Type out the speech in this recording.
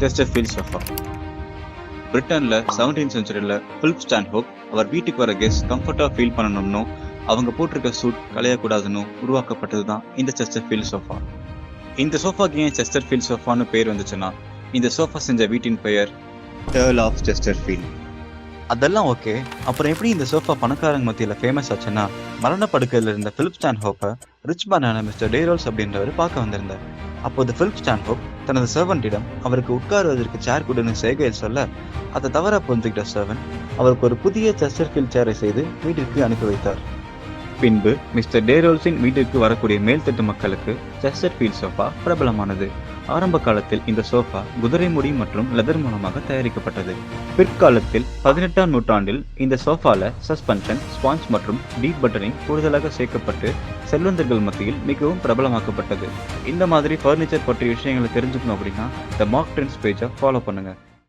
Chester feel sofa பிரிட்டன்ல seventeen செஞ்சுரியில் Philip Stanhope அவர் வீட்டுக்கு வர கெஸ்ட் கம்ஃபர்ட்டாக ஃபீல் பண்ணணும்னு அவங்க போட்டிருக்க சூட் கலையக்கூடாதுன்னு உருவாக்கப்பட்டது தான் இந்த செஸ்டர் ஃபீல் சோஃபா இந்த சோஃபாக்கு ஏன் செஸ்டர் ஃபீல் சோஃபான்னு பேர் வந்துச்சுன்னா இந்த சோஃபா செஞ்ச வீட்டின் பெயர் டேர்ல் ஆஃப் செஸ்டர் ஃபீல்ட் அதெல்லாம் ஓகே. அப்புறம் எப்படி இந்த சோஃபா பணக்காரங்க மத்தியில் ஃபேமஸ் ஆச்சுன்னா மரண படுக்கையில் இருந்த பிலிப் ஸ்டான் ஹோப்பை ரிச் மேனான மிஸ்டர் டேரோல்ஸ் அப்படின்றவர் பார்க்க வந்திருந்தார். அப்போது பிலிப் ஸ்டான் ஹோப் தனது சர்வன்ட்டிடம் அவருக்கு உட்காருவதற்கு சேர் கொடுன்னு செய்கையில் சொல்ல அதை தவறாக புரிஞ்சுக்கிட்ட சர்வன் அவருக்கு ஒரு புதிய செஸ்டர்ஃபீல்ட் சேரை செய்து வீட்டிற்கு அனுப்பி வைத்தார். பின்பு மிஸ்டர் டேரோல்ஸின் வீட்டிற்கு வரக்கூடிய மேல்தட்டு மக்களுக்கு செஸ்டர்ஃபீல்ட் சோஃபா பிரபலமானது. ஆரம்ப காலத்தில் இந்த சோஃபா குதிரை முடி மற்றும் லெதர் மூலமாக தயாரிக்கப்பட்டது. பிற்காலத்தில் பதினெட்டாம் நூற்றாண்டில் இந்த சோஃபால சஸ்பென்ஷன் ஸ்பாஞ்ச் மற்றும் டீப் பட்டனிங் கூடுதலாக சேர்க்கப்பட்டு செல்வந்தர்கள் மத்தியில் மிகவும் பிரபலமாக்கப்பட்டது. இந்த மாதிரி ஃபர்னிச்சர் பற்றிய விஷயங்களை தெரிஞ்சுக்கணும் அப்படின்னா த மார்க் ட்ரெண்ட்ஸ் பேஜை ஃபாலோ பண்ணுங்கள்